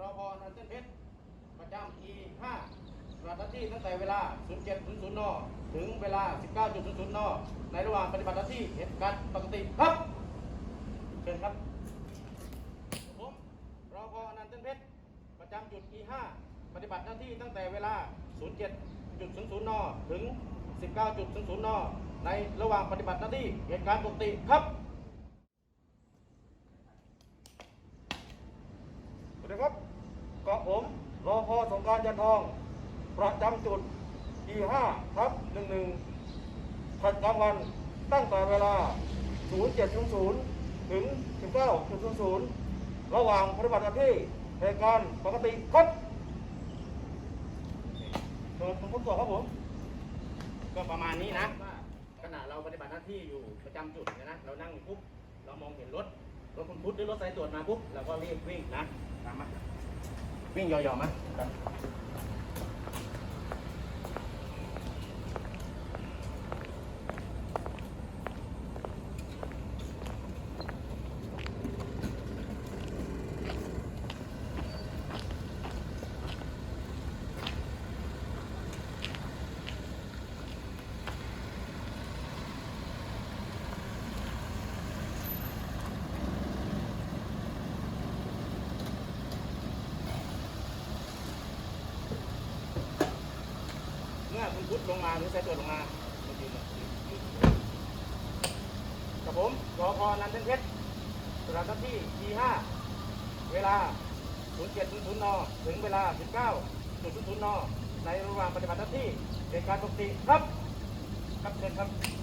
รอพอนันเต้นเพชรประจำ E5 ปฏิบัติหน้าที่ตั้งแต่เวลา 07.00 น ถึงเวลา 19.00 น ในระหว่างปฏิบัติหน้าที่เหตุการณ์ปกติครับ เชิญครับ ผมรอพอนันเต้นเพชรประจำจุด E5 ปฏิบัติหน้าที่ตั้งแต่เวลา 07.00 น ถึง 19.00 น ในระหว่างปฏิบัติหน้าที่เหตุการณ์ปกติครับ สวัสดีครับเกาะ ผมรอพอสงการจันทอง ประจำจุด E5 ทับ11ขัดกลางวันตั้งแต่เวลา 07.00 ถึง 19.00 ระหว่างปฏิบัติหน้าที่เหตุการณ์ปกติครับเชิญคุณผู้ตรวจครับผม ก็ประมาณนี้นะว่าขณะเราปฏิบัติหน้าที่อยู่ประจำจุดเนยนะเรานั่งอยู่ปุ๊บเรามองเห็นรถรถคุณพุทธหรือรถสายตรวจมาปุ๊บเราก็รีบวิ่งนะตามมา วิ่งย่อๆมา พุทธลงมาหรือใส่ตัวลงมาครับผมรอพอนันเทนเพชรปฏิบัติหน้าที่ T5 เวลา 07.00 น ถึงเวลา 19.00 น ในระหว่างปฏิบัติหน้าที่เหตุการณ์ปกติครับ ครับเชิญครับครับ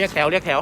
เรียกแถวเรียกแถว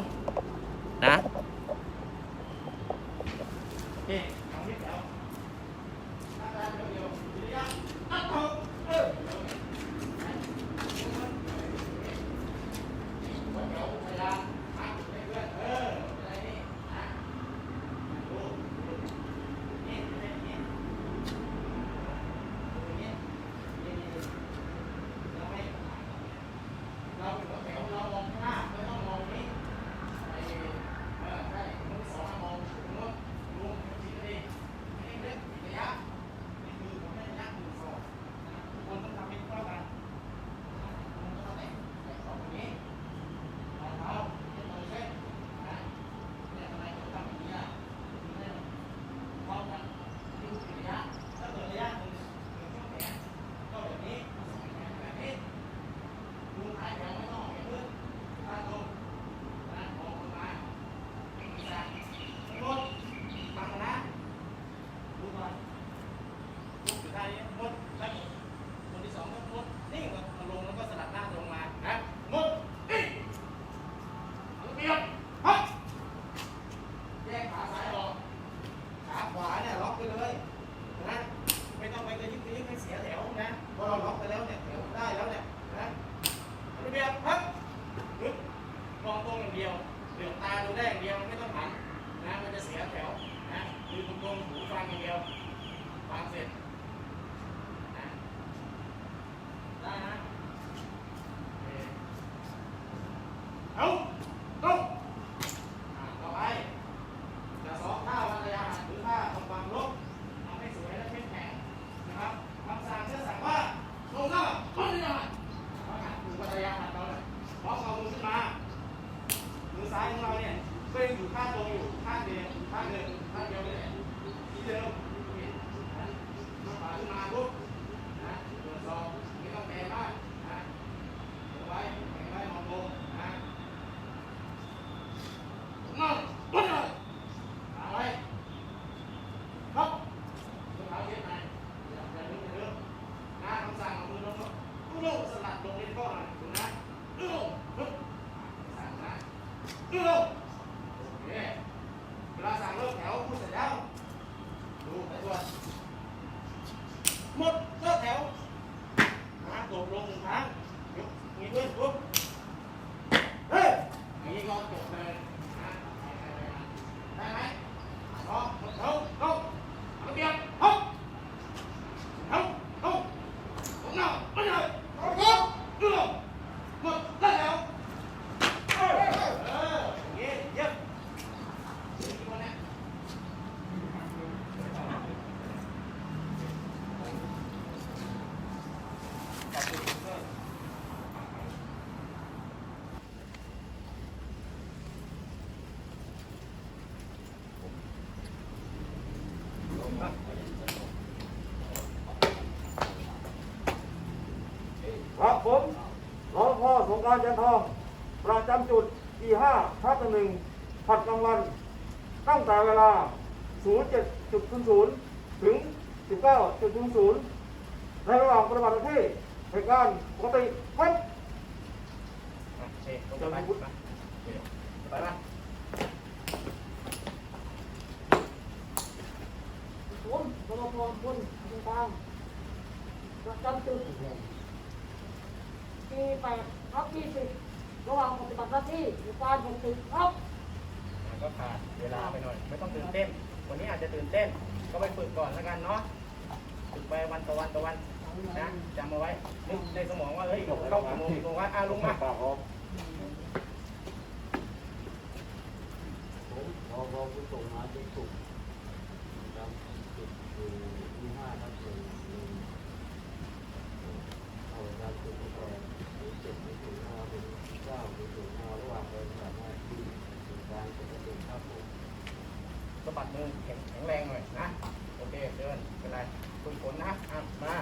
ายจันทองประจำจุดทีห้าทับหนึ่งผัดกลางวัน ตั้งแต่เวลา 07.00 ถึง 19.00 ในระหว่างปฏิบัติหน้าที่เนตุการณ์ปกติครับจะรุตรไปละผมบลพรบุญต่างประจำจุดที่แปด ทับที่สิบระหว่างปฏิบัติหน้าที่หรือการหกสิบรับก็ขาดเวลาไปหน่อย ไม่ต้องตื่นเต้น วันนี้อาจจะตื่นเต้น ก็ไปฝึกก่อนแล้วกันเนาะฝึกไปวันต่อวันต่อวันนะจำเอาไว้นึกในสมองว่าเฮ้ยเข้าหโมู่โมว่าอะลงมาพอพอคุส่งมาที่สุดครับสุดคือที่ห้าครับคือเอาการสุดไป้าดูดระหว่างเดินทบงหน้าที่การปกติครับผมสะบัดมือแข็งแข็งแรงเลยนะ โอเค เดินเป็นไรคุณผลนะอะมา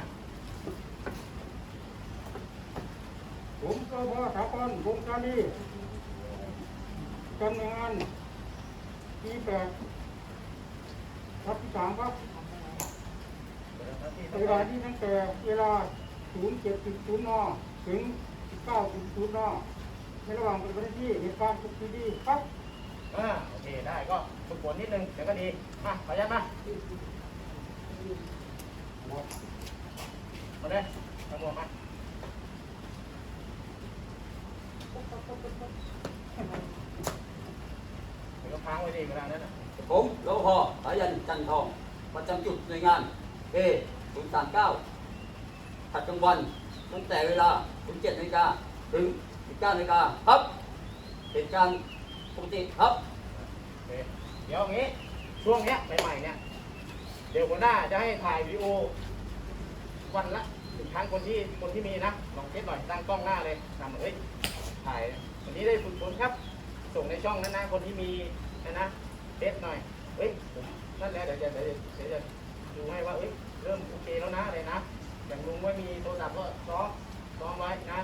ผมก็ว่าสถาบันวงการนี่การงานที่แปดทับที่สามครับเวลาที่ตั้งแต่เวลา0 7 0นถึง 19 0นอ ในระหว่างปฏิบัติหน้าที่เหตุการณ์ทุกทีดีครับอ่าโอเคได้ก็ฝึกฝนนิดนึงเดี๋ยวก็ดีมาขออนุญาตมามาเลยตำรวจมาเดี๋ยวก็พังไว้ดีกระดานนั้นน่ะผมรปภสายันจันทอง ประจำจุดหน่วยงาน A 0 3 9ผัดกลางวันตั้งแต่เวลา07นาฬิกาถึง 19นาฬิกาครับเหตุการณ์ปกติครับ โอเคเดี๋ยวอย่างนี้ ช่วงเนี้ยใหม่ๆเนี่ย เดี๋ยวหัวหน้าจะให้ถ่ายวิดีโอ วันละหนึ่งครั้งคนที่คนที่มีนะ ลองเทสหน่อยตั้งกล้องหน้าเลยทำเอ้ยถ่ายวันนี้ได้ฝึกฝนครับ ส่งในช่องนั้นนะคนที่มีนะนะเทสหน่อย เฮ้ยผมนั่นแหละเดี๋ยวจะเดี๋ยวจะเดี๋ยวจะดูให้ว่าเอ้ยเริ่มโอเคแล้วนะอะไรนะ อย่างลุงไม่มีโทรศัพท์ก็ซ้อมซ้อมไว้นะ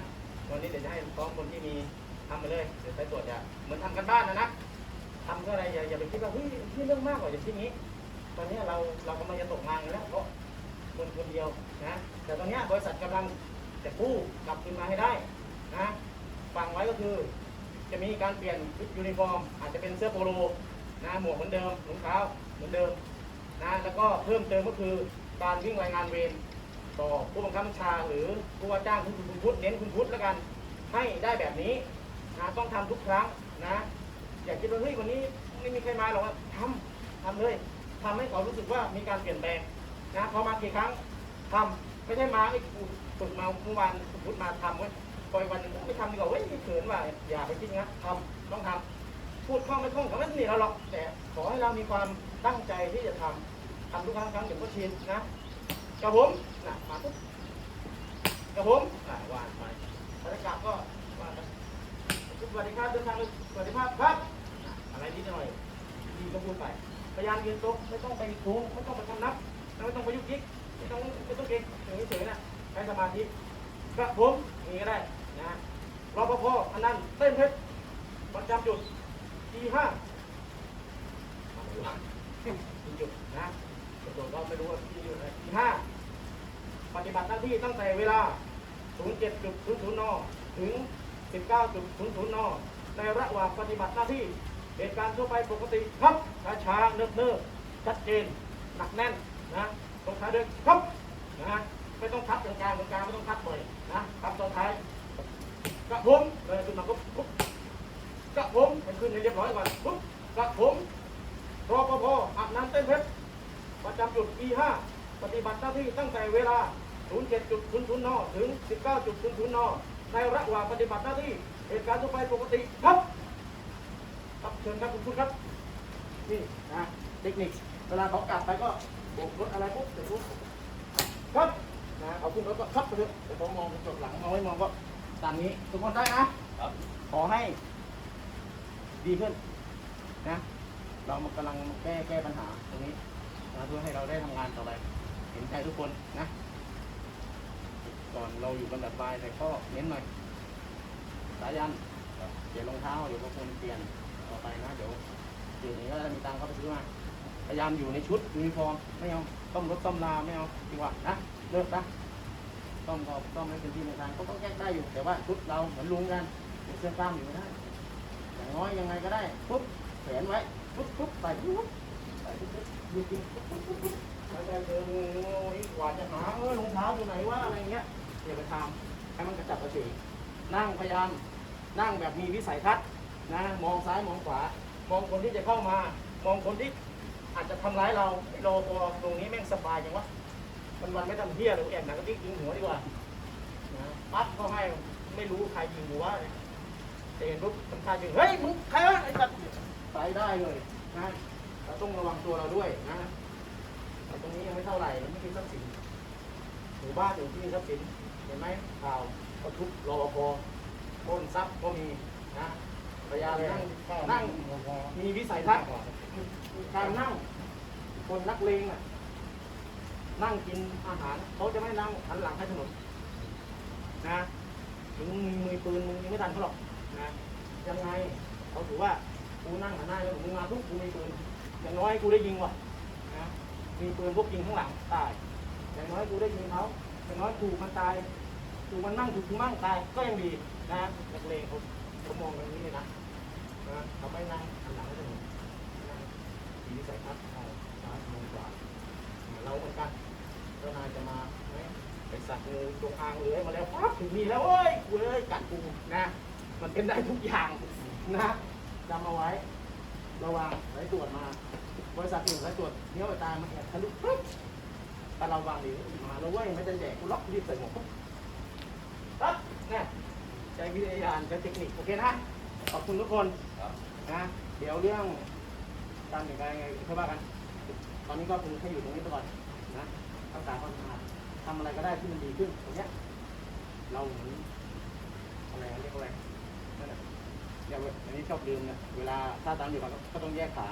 วันนี้เดี๋ยวจะให้ซ้อมคนที่มีทำไปเลยเดี๋ยวไปตรวจจะเหมือนทำกันบ้านนะนะทำก็อะไรอย่าอย่าไปคิดว่าเฮ้ยนี่เรื่องมากกว่าอย่างที่นี้ ตอนนี้เราเรากำลังจะตกงานกันแล้วเพราะคนคนเดียวนะแต่ตอนนี้บริษัทกำลังจะกู้กลับคืนมาให้ได้นะฟังไว้ก็คือจะมีการเปลี่ยนยูนิฟอร์ม อาจจะเป็นเสื้อโปโลนะหมวกเหมือนเดิมรองเท้าเหมือนเดิมนะแล้วก็เพิ่มเติมก็คือการวิ่งรายงานเวร ต่อผู้บังคับบัญชาหรือผู้ว่าจ้างคุณคุณพุทธเน้นคุณพุทธแล้วกัน ให้ได้แบบนี้นะต้องทำทุกครั้งนะอย่าคิดว่าเฮ้ยวันนี้ไม่มีใครมาหรอกว่าทำทำเลยทำให้เขารู้สึกว่ามีการเปลี่ยนแปลงนะพอมากี่ครั้งทำไม่ใช่มาไอ้กูฝึกมาเมื่อวานพูดมาทำเว้ยปล่อยวันหนึงไม่ทำดีกว่าเว้ยเขินว่าอย่าไปคิดนะทำต้องทำพูดคล่องไม่คล่องเขาไม่หนีเราหรอกแต่ขอให้เรามีความตั้งใจที่จะทำทำทุกครั้งครั้งเดี๋ยวก็ชินนะ กับผมนะมาปุ๊บกับผมอะวานไปบรรยากาศก็ว่ากันสวัสดีครับเดินทางสวัสดีครับครับอะอะไรนิดหน่อยดีก็พูดไป พยายามยืนโต๊ะไม่ต้องไปโค้งไม่ต้องไปคำนับ ไม่ต้องไปยุกยิกไม่ต้องไม่ต้องเก่งอยู่เฉยๆนะใช้สมาธิครับผมนี่ก็ได้นะรอปภอันนั้นเต้นเพชรประจำจุดทีห้าอะไรวะที่จุดนะจุดก็ไม่รู้ว่าที่อยู่ไหนทีห้า ปฏิบัติหน้าที่ตั้งแต่เวลา 07.00 น ถึง 19.00 น ในระหว่างปฏิบัติหน้าที่ เหตุการณ์ทั่วไปปกติครับช้าๆเนิบๆชัดเจน หนักแน่นนะตรงท้ายด้วยครับนะไม่ต้องทับตรงกลางตรงกลางไม่ต้องทับบ่อยนะครับตรงท้ายกระผมเลยขึ้นมาปุ๊บปุ๊บกระผมให้ขึ้นให้เรียบร้อยก่อนปุ๊บกระผมรอปภอาบน้ำเต้นเพชรประจำจุด E5 ปฏิบัติหน้าที่ตั้งแต่เวลา 07.00นถึง 19.00นในระหว่างปฏิบัติหน้าที่เหตุการณ์ทั่วไปปกติครับครับเชิญครับคุณพุทธครับ นี่นะเทคนิคเวลาเขากลับไปก็โบกรถอะไรปุ๊บเดี๋ยวปุ๊บครับนะเอาขึ้นรถก็ครับไปเลยเดี๋ยวผมมองกระจกหลังมองไม่มองก็ตามนี้ทุกคนได้นะครับขอให้ ดีขึ้นนะเรากำลังแก้แก้ปัญหาตรงนี้นะเพื่อให้เราได้ทำงานต่อไป เห็นใจทุกคนนะ ก่อนเราอยู่กันแบบบายแต่ก็เน้นหน่อยสายันเดี๋ยวรองเท้าเดี๋ยวก็ควรเปลี่ยนต่อไปนะเดี๋ยวเดี๋ยวนี้ก็จะมีตังค์เข้าไปซื้อมาพยายามอยู่ในชุดยูนิฟอร์มไม่เอาต้อมรถต้มลาไม่เอาดีกว่านะเลิกนะต้อมก็ต้อมให้เป็นที่ในทางก็ต้องแก้ได้อยู่ แต่ว่าชุดเราเหมือนลุงกันมีเสื้อกล้ามอยู่ได้อย่างน้อยยังไงก็ได้ปุ๊บแขวนไว้ปุ๊บปุ๊บใส่ปุ๊บใส่ปุ๊บปุ๊บดูกินปุ๊บปุ๊บปุ๊บแล้วก็เดินโอ้ยกว่าจะหาเออรองเท้าอยู่ไหนวะอะไรเงี้ย อย่าไปทำให้มันกระจับกระเฉงนั่งพยายามนั่งแบบมีวิสัยทัศน์นะมองซ้ายมองขวา มองคนที่จะเข้ามา มองคนที่อาจจะทำร้ายเราไอ้โลพอตรงนี้แม่งสบายจังวะมันวันไม่ทำเพี้ยหรือแอบหนังกระติกยิงหัวดีกว่านะปั๊บก็ให้ไม่รู้ใครยิงหัวเนี่ยเห็นปุ๊บสำคัญอยู่เฮ้ยมึงใครวะไอ้สัตว์ไปได้เลยนะเราต้องระวังตัวเราด้วยนะแต่ตรงนี้ยังไม่เท่าไหร่มันไม่มีทรัพย์สินหมู่บ้านอยู่ที่มีทรัพย์สิน ห็นไหมข่าวก็ทุบรอปภปล้นทรัพย์ก็มีนะพยายามนั่งนั่งมีวิสัยทัศน์การนั่ง คนนักเลงอะ นั่งกินอาหารเขาจะไม่นั่งหันหลังให้ถนนนะถึงมึงมีปืนมึงยังไม่ทันเขาหรอกนะยังไงเขาถือว่ากูนั่งหันหน้าแล้วมึงมาทุกกูมีปืนอย่างน้อยกูได้ยิงว่ะนะมีปืนพวกยิงข้างหลังตายอย่างน้อยกูได้ยิงเขาอย่างน้อยถูกมันตาย ถูกมันนั่งถูกกูมั่งตายก็ยังดีนะนักเลงเขาเขามองกันนี้เลยนะนะเราไม่นั่งหันหลังให้ถนนนั่งมีวิสัยทัศน์มองซ้ายมองขวาเราเหมือนกันเจ้านายจะมาไหมไปสัตว์งูจงอางเลยมาแล้วปั๊บถึงมีแล้วเว้ยกูเอ้ยกัดกูนะ มันเป็นได้ทุกอย่างนะจำเอาไว้ ระวังสายตรวจมาบริษัทอื่นสายตรวจเนี้ยไปตามมาแอบทะลุปุ๊บแต่เราวางดีมาแล้วเว้ยไม่จะแจกกูล็อกรีบใส่หมวกปุ๊บ นี่ยใช้วิทยาญาณใช้เทคนิคโอเคนะ ขอบคุณทุกคนนะ เดี๋ยวเรื่องการเปลี่ยนแปลงไงค่อยว่ากัน ตอนนี้ก็คือให้อยู่ตรงนี้ไปก่อนนะรักษาความสะอาดทำอะไรก็ได้ที่มันดีขึ้นตรงเนี้ยเราเหมือนอะไรเรียกว่าอะไรนั่นแหละอย่างอันนี้ชอบลืมนะเวลาถ้าตามอยู่ก่อนก็ต้องแยกขา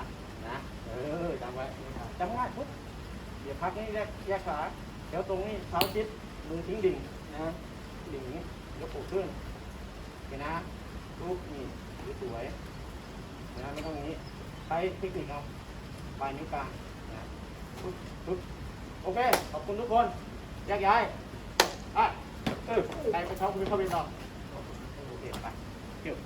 นะ เออจำไว้จำง่ายปุ๊บเดี๋ยวพักนี่แยกแยกขาเดี๋ยวตรงนี้เท้าชิดมือทิ้งดิ่งนะดิ่งอย่างนี้ ยกปูขึ้นโอเคนะลูกนี่สวยนะไม่ต้องอย่างนี้ใช้เทคนิคเอาปลายนิ้วกลางนะปุ๊บปุ๊บโอเค ขอบคุณทุกคนแยกย้ายอะเออใครไปเข้าไปเข้าไปต่อโอเคไปเกี่ยว